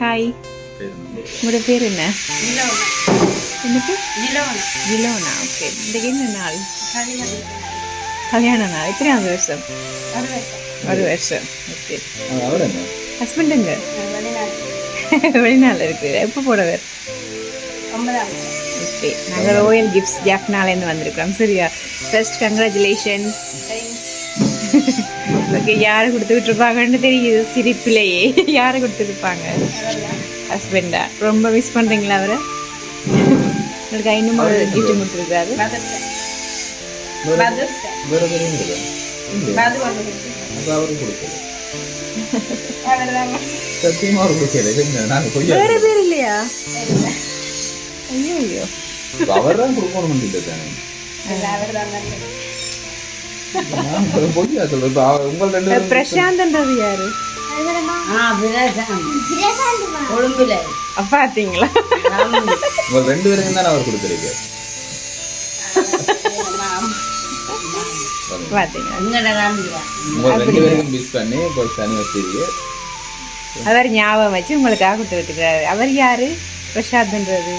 Hi உங்களோட பேர் என்ன? என்னக்கு ஜிலோனா. ஓகே இன்றைக்கு என்ன நாள்? கல்யாண நாள். எத்தனையாவது வருஷம்? ஒரு வருஷம். ஓகே அவர் என்ன ஹஸ்பண்டுங்க வெளிநாளில் இருக்கு. எப்போ போடவர் ஓகே நாங்கள் ரோயல் கிஃப்ட்ஸ் ஜாஃப்னாலேருந்து வந்திருக்கிறோம் சரியா? ஃபர்ஸ்ட் கங்க்ராச்சுலேஷன்ஸ் ஓகே யார் கொடுத்துக்கிட்டு இருப்பாங்கன்னு தெரியுது. சிரிப்பிலேயே யாரை கொடுத்துருப்பாங்க? ஹஸ்பண்டா ரொம்ப மிஸ் பண்ணுறீங்களா அவரை? உங்களுக்கு இன்னும் ஒரு கிஃப்ட் கொடுத்துருக்காரு. வேற பேர் இல்லையா? ஐயோ ஐயோ அவர் தான் கொடுக்கணும் இல்லை தானே. அவர் பிரசாந்த்ன்றது யாரு? கொழும்புல பார்த்தீங்களா? உங்கள் ரெண்டு பேருக்கும் தான் அவர் ஞாபகம் வச்சு உங்களுக்காக கொடுத்துருக்காரு அவர் யாரு? பிரசாத்ன்றது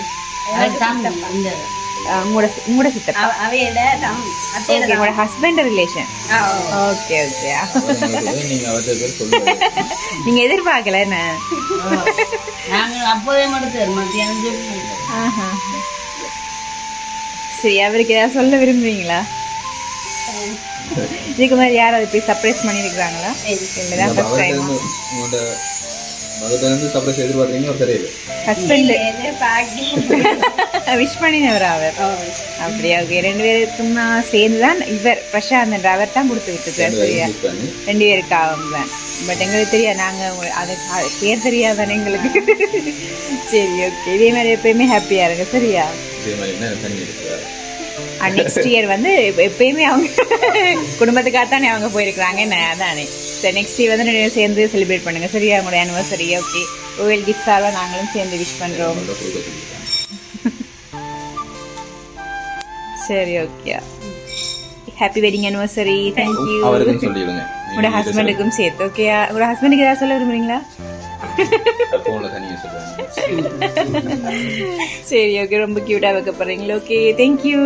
உங்களோட சி- உங்களோட சித்தப்பா ஓகே உங்களோட ஹஸ்பண்ட் ரிலேஷன். ஓகே ஓகே நீங்க அவர்கிட்ட பேர் சொல்லுங்க நீங்க எதிர்பார்க்கல என்ன. சரி அவருக்கு ஏதாவது சொல்ல விரும்புறீங்களா இதுக்கு மாதிரி யாராவது போய் சர்ப்ரைஸ் பண்ணியிருக்கிறாங்களா இல்லைதான் அப்ப ஃபர்ஸ்ட் அவர்கிட்ட டைம் சர்ப்ரைஸ் எதிர்பார்க்குறீங்க அவர் தெரியல ஹஸ்பண்ட் விஷ் பண்ணினவர் அவர். அப்படியா? ஓகே ரெண்டு பேருக்குமா சேர்ந்து தான் இவர் பிரசாந்த் அவர் தான் கொடுத்து விட்டுருக்காரு சரியா? ரெண்டு பேருக்கு தான் பட் எங்களுக்கு தெரியாது நாங்கள் அது பேர் தெரியாதானே எங்களுக்கு? சரி ஓகே இதே மாதிரி எப்பயுமே ஹாப்பியாக இருங்க சரியா? நெக்ஸ்ட் இயர் வந்து எப்ப- எப்பயுமே அவங்க குடும்பத்துக்காக தானே அவங்க போயிருக்கிறாங்க என்ன அதானே? நெக்ஸ்ட் இயர் வந்து ரெண்டு சேர்ந்து செலிப்ரேட் பண்ணுங்க. சரியா? உங்களோட ஆனிவர்சரி ஓகே ஓவல் கிஃப்ட்ஸாக நாங்களும் சேர்ந்து விஷ் பண்ணுறோம் சரி okay happy wedding anniversary thank you அவருக்கும் உங்களோட ஹஸ்பண்டுக்கும் சேர்த்து ஓகே உங்களோட ஹஸ்பண்டுக்கு ஏதாவது சொல்ல விரும்புறீங்களா? சரி ஓகே ரொம்ப க்யூட்டாக வைக்க போகிறீங்களா ஓகே தேங்க்யூ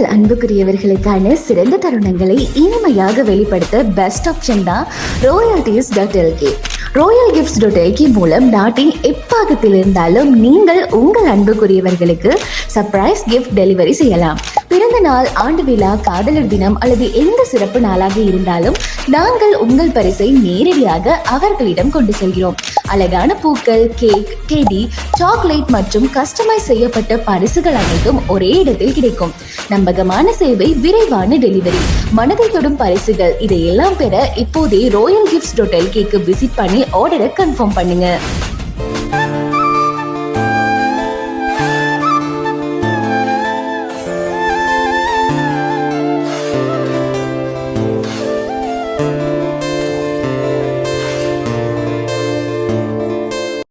உங்கள் அன்புக்குரியவர்களுக்கான சிறந்த தருணங்களை இனிமையாக வெளிப்படுத்த பெஸ்ட் ஆப்ஷன் தான் royalties dot L K royal gifts dot L K மூலம் நாட்டின் எப்பாகத்தில் இருந்தாலும் நீங்கள் உங்கள் அன்புக்குரியவர்களுக்கு சர்ப்ரைஸ் கிஃப்ட் டெலிவரி செய்யலாம். பிறந்த நாள் ஆண்டு விழா காதலர் தினம் அல்லது எந்த சிறப்பு நாளாக இருந்தாலும் நாங்கள் உங்கள் பரிசை நேரடியாக அவர்களிடம் கொண்டு செல்கிறோம். அழகான பூக்கள் கேக் டெடி சாக்லேட் மற்றும் கஸ்டமைஸ் செய்யப்பட்ட பரிசுகள் அனைத்தும் ஒரே இடத்தில் கிடைக்கும். நம்பகமான சேவை விரைவான டெலிவரி. மனதை தொடும் பரிசுகள். இதையெல்லாம் பெற இப்போதே royal gifts total cake visit பண்ணி ஆர்டரை கன்ஃபார்ம் பண்ணுங்க.